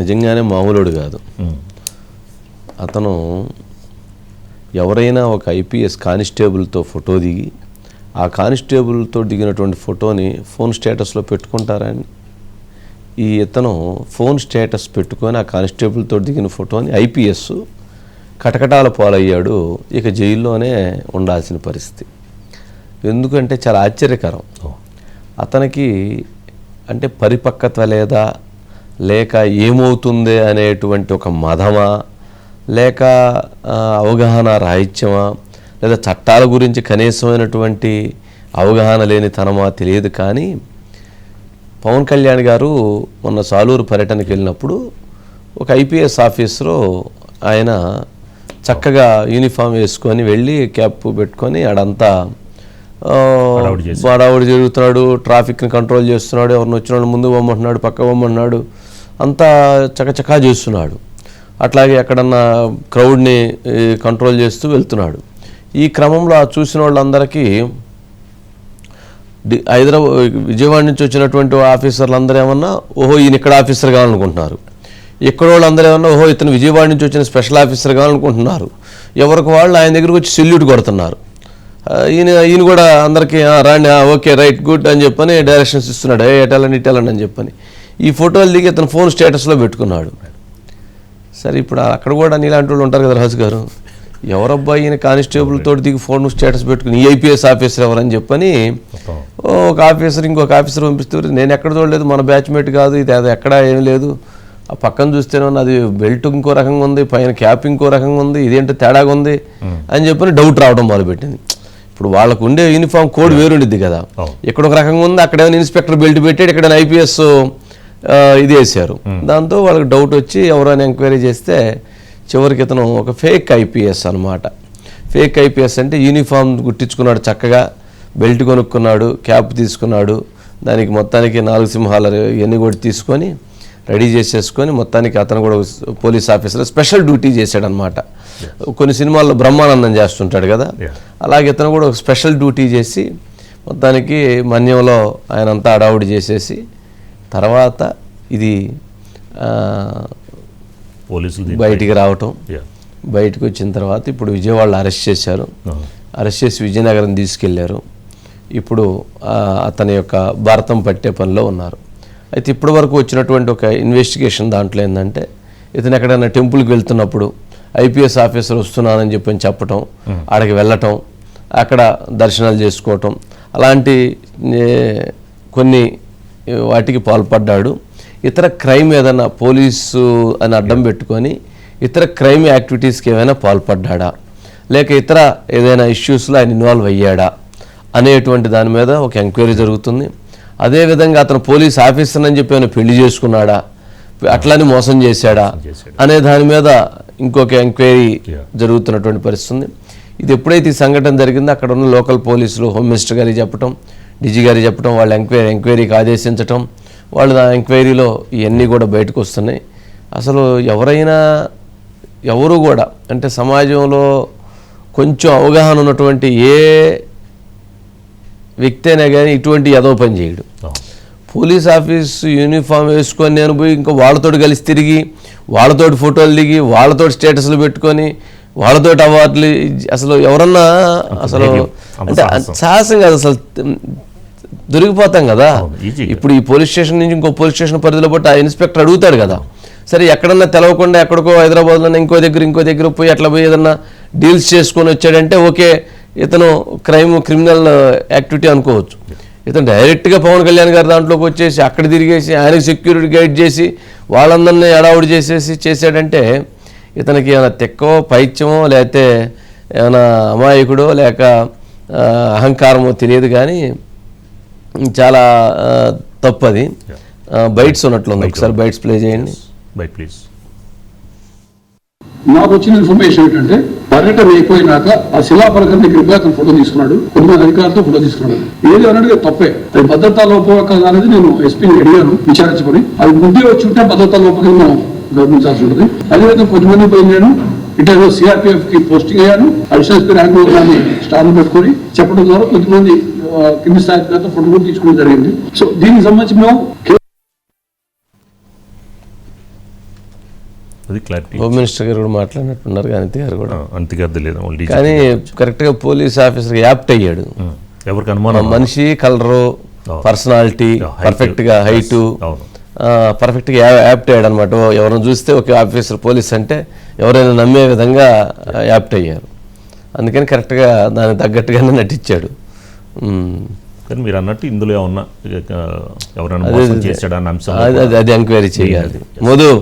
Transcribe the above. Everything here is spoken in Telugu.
నిజంగానే మామూలుడు కాదు. అతను ఎవరైనా ఒక ఐపీఎస్ కానిస్టేబుల్తో ఫోటో దిగి ఆ కానిస్టేబుల్తో దిగినటువంటి ఫోటోని ఫోన్ స్టేటస్లో పెట్టుకుంటారా అండి? ఈ ఇతను ఫోన్ స్టేటస్ పెట్టుకొని ఆ కానిస్టేబుల్తో దిగిన ఫోటోని ఐపీఎస్ కటకటాల పాలయ్యాడు ఇక జైల్లోనే ఉండాల్సిన పరిస్థితి. ఎందుకంటే చాలా ఆశ్చర్యకరం. అతనికి అంటే పరిపక్వత లేదా లేక ఏమవుతుంది అనేటువంటి ఒక మదమా లేక అవగాహన రాహిత్యమా? లేదా చట్టాల గురించి కనీసమైనటువంటి అవగాహన లేని తనమా తెలియదు కానీ పవన్ కళ్యాణ్ గారు మొన్న సాలూరు పర్యటనకి వెళ్ళినప్పుడు ఒక ఐపీఎస్ ఆఫీసరు ఆయన చక్కగా యూనిఫామ్ వేసుకొని వెళ్ళి క్యాప్ పెట్టుకొని ఆడంతా. హడావుడి జరుగుతున్నాడు ట్రాఫిక్ని కంట్రోల్ చేస్తున్నాడు ఎవరిని వచ్చిన వాళ్ళు ముందు పొమ్మంటున్నాడు పక్క పొమ్మంటున్నాడు అంతా చకచకా చేస్తున్నాడు. అట్లాగే ఎక్కడన్నా క్రౌడ్ని కంట్రోల్ చేస్తూ వెళ్తున్నాడు. ఈ క్రమంలో ఆ చూసిన వాళ్ళందరికీ హైదరాబాద్ విజయవాడ నుంచి వచ్చినటువంటి ఆఫీసర్లు అందరూ ఏమన్నా ఓహో ఈయన ఇక్కడ ఆఫీసర్ కావాలనుకుంటున్నారు. ఇక్కడ వాళ్ళందరూ ఏమన్నా ఓహో ఇతను విజయవాడ నుంచి వచ్చిన స్పెషల్ ఆఫీసర్ కావాలనుకుంటున్నారు. ఎవరికి వాళ్ళు ఆయన దగ్గరకు వచ్చి సెల్యూట్ కొడుతున్నారు. ఈయన ఈయన కూడా అందరికీ రాండి ఓకే రైట్ గుడ్ అని చెప్పని డైరెక్షన్స్ ఇస్తున్నాడు. ఏ ఎటాలని ఇటాలని అని చెప్పని. ఈ ఫోటోలు దిగి ఇతను ఫోన్ స్టేటస్లో పెట్టుకున్నాడు. సరే ఇప్పుడు అక్కడ కూడా నీలాంటి వాళ్ళు ఉంటారు కదా రాజు గారు. ఎవరబ్బా ఈయన కానిస్టేబుల్ తోటి దిగి ఫోన్ స్టేటస్ పెట్టుకుని ఈ ఐపీఎస్ ఆఫీసర్ ఎవరని చెప్పని ఒక ఆఫీసర్ ఇంకొక ఆఫీసర్ పంపిస్తే నేను ఎక్కడ చూడలేదు మన బ్యాచ్మేట్ కాదు ఇది అది ఎక్కడ ఏం లేదు. ఆ పక్కన చూస్తేనే అది బెల్ట్ ఇంకో రకంగా ఉంది పైన క్యాప్ ఇంకో రకంగా ఉంది ఇదేంటి తేడాగా ఉంది అని చెప్పని డౌట్ రావడం మొదలుపెట్టింది. ఇప్పుడు వాళ్ళకు ఉండే యూనిఫామ్ కోడ్ వేరుండిద్ది కదా. ఇక్కడ ఒక రకంగా ఉంది అక్కడ ఏమైనా ఇన్స్పెక్టర్ బెల్ట్ పెట్టాడు ఇక్కడ ఐపీఎస్ ఇది వేశారు. దాంతో వాళ్ళకి డౌట్ వచ్చి ఎవరైనా ఎంక్వైరీ చేస్తే చివరికి ఇతను ఒక ఫేక్ ఐపీఎస్ అన్నమాట. ఫేక్ ఐపీఎస్ అంటే యూనిఫామ్ గుట్టించుకున్నాడు చక్కగా బెల్ట్ కొనుక్కున్నాడు క్యాప్ తీసుకున్నాడు దానికి మొత్తానికి నాలుగు సింహాలు ఇవన్నీ కూడా తీసుకొని రెడీ చేసేసుకొని మొత్తానికి అతను కూడా పోలీస్ ఆఫీసర్ స్పెషల్ డ్యూటీ చేశాడనమాట కొన్ని సినిమాల్లో బ్రహ్మానందం చేస్తుంటాడు కదా. అలాగే ఇతను కూడా ఒక స్పెషల్ డ్యూటీ చేసి మొత్తానికి మన్యంలో ఆయన అంతా అడావుడి చేసేసి తర్వాత ఇది పోలీసులు బయటికి రావటం. బయటకు వచ్చిన తర్వాత ఇప్పుడు విజయవాడలో అరెస్ట్ చేశారు. అరెస్ట్ చేసి విజయనగరం తీసుకెళ్ళారు. ఇప్పుడు అతని యొక్క భారతం పట్టే పనిలో ఉన్నారు. అయితే ఇప్పటి వరకు వచ్చినటువంటి ఒక ఇన్వెస్టిగేషన్ దాంట్లో ఏంటంటే ఇతను ఎక్కడైనా టెంపుల్కి వెళ్తున్నప్పుడు ఐపీఎస్ ఆఫీసర్ వస్తున్నానని చెప్పని చెప్పటం ఆడికి వెళ్ళటం అక్కడ దర్శనాలు చేసుకోవటం అలాంటి కొన్ని వాటికి పాల్పడ్డాడు. ఇతర క్రైమ్ ఏదైనా పోలీసు అని అడ్డం పెట్టుకొని ఇతర క్రైమ్ యాక్టివిటీస్కి ఏమైనా పాల్పడ్డాడా? లేక ఇతర ఏదైనా ఇష్యూస్లో ఆయన ఇన్వాల్వ్ అయ్యాడా? అనేటువంటి దాని మీద ఒక ఎంక్వైరీ జరుగుతుంది. అదేవిధంగా అతను పోలీస్ ఆఫీసర్ అని చెప్పి ఏమైనా పెళ్ళి చేసుకున్నాడా? అట్లానే మోసం చేశాడా. అనే దాని మీద ఇంకొక ఎంక్వైరీ. జరుగుతున్నటువంటి పరిస్థితి ఇది ఎప్పుడైతే ఈ సంఘటన జరిగిందో అక్కడ ఉన్న లోకల్ పోలీసులు హోమ్ మినిస్టర్ గారికి చెప్పటం డీజీ గారికి చెప్పటం వాళ్ళు ఎంక్వైరీ ఎంక్వైరీకి ఆదేశించటం వాళ్ళు ఆ ఎంక్వైరీలో ఇవన్నీ కూడా బయటకు వస్తున్నాయి అసలు ఎవరైనా ఎవరు కూడా అంటే సమాజంలో కొంచెం అవగాహన ఉన్నటువంటి ఏ వ్యక్తి అయినా కానీ ఇటువంటి ఎదవ పని చేయడు. పోలీస్ ఆఫీస్ యూనిఫామ్ వేసుకొని నేను పోయి ఇంకా వాళ్ళతోటి కలిసి తిరిగి వాళ్ళతోటి ఫోటోలు దిగి వాళ్ళతోటి స్టేటస్లు పెట్టుకొని వాళ్ళతోటి అవార్డులు అసలు ఎవరన్నా అసలు అంటే. సాహసం కాదు అసలు దొరికిపోతాం కదా. ఇప్పుడు ఈ పోలీస్ స్టేషన్ నుంచి ఇంకో పోలీస్ స్టేషన్ పరిధిలో బట్టి ఆ ఇన్స్పెక్టర్ అడుగుతాడు కదా. సరే ఎక్కడన్నా తెలవకుండా ఎక్కడికో హైదరాబాద్లో ఇంకో దగ్గర ఇంకో దగ్గర పోయి అట్లా పోయి ఏదన్నా డీల్స్ చేసుకొని వచ్చాడంటే ఓకే ఇతను క్రైమ్ క్రిమినల్ యాక్టివిటీ అనుకోవచ్చు. ఇతను డైరెక్ట్గా పవన్ కళ్యాణ్ గారి దాంట్లోకి వచ్చేసి అక్కడ తిరిగేసి ఆయనకి సెక్యూరిటీ గైడ్ చేసి వాళ్ళందరినీ అడావుడి చేసేసి చేశాడంటే ఇతనికి ఏమైనా తెక్కో పైత్యమో లేకపోతే ఏమైనా అమాయకుడో లేక అహంకారమో తెలియదు కానీ చాలా తప్పు అది బైట్స్ ఉన్నట్లుంది ఒకసారి బైట్స్ ప్లే చేయండి. Bye, please. నాకు వచ్చిన ఇన్ఫర్మేషన్ ఏంటంటే పర్యటన అయిపోయినాక ఆ శిలాఫలకం దగ్గర పోయి అతను ఫోటో తీసుకున్నాడు. కొంతమంది అధికారులతో ఫోటో తీసుకున్నాడు. ఏది అన్నది తప్పే. అది భద్రతా లోపం అనేది నేను ఎస్పీని అడిగాను విచారించుకొని. అది ముందే వచ్చి ఉంటే భద్రతా లోపం గమనించాల్సి ఉంటుంది. అదేవిధంగా కొంతమంది పోయి నేను ఇంటర్వ్యూ సిఆర్పిఎఫ్కి పోస్టింగ్ అయ్యాను. అడిషనల్ ర్యాంక్ దాన్ని స్టార్ పెట్టుకొని చెప్పడం ద్వారా కొంతమంది కింది స్థాయి ఫోటో కూడా తీసుకోవడం జరిగింది. సో దీనికి సంబంధించి మేము అది క్లారిటీ హోమ్ మినిస్టర్ గారు కూడా మాట్లాడినట్టున్నారు అనిత గారు కూడా. ఓన్లీ కానీ కరెక్ట్గా పోలీస్ ఆఫీసర్ యాప్ట్ అయ్యాడు. ఎవరికి అనుమానం మనిషి కలరు పర్సనాలిటీ. పర్ఫెక్ట్గా హైటు పర్ఫెక్ట్గా యాప్ట్ అయ్యాడు అనమాట ఎవరిని చూస్తే ఒక ఆఫీసర్ పోలీస్ అంటే ఎవరైనా నమ్మే విధంగా యాప్ట్ అయ్యారు. అందుకని కరెక్ట్గా దానికి తగ్గట్టుగానే నటించాడు. కానీ మీరు అన్నట్టు ఇందులో ఏమన్నా ఎవరైనా మోసం చేశాడా అన్న అంశం అది అది- అది ఎంక్వైరీ చేయాలి. మధు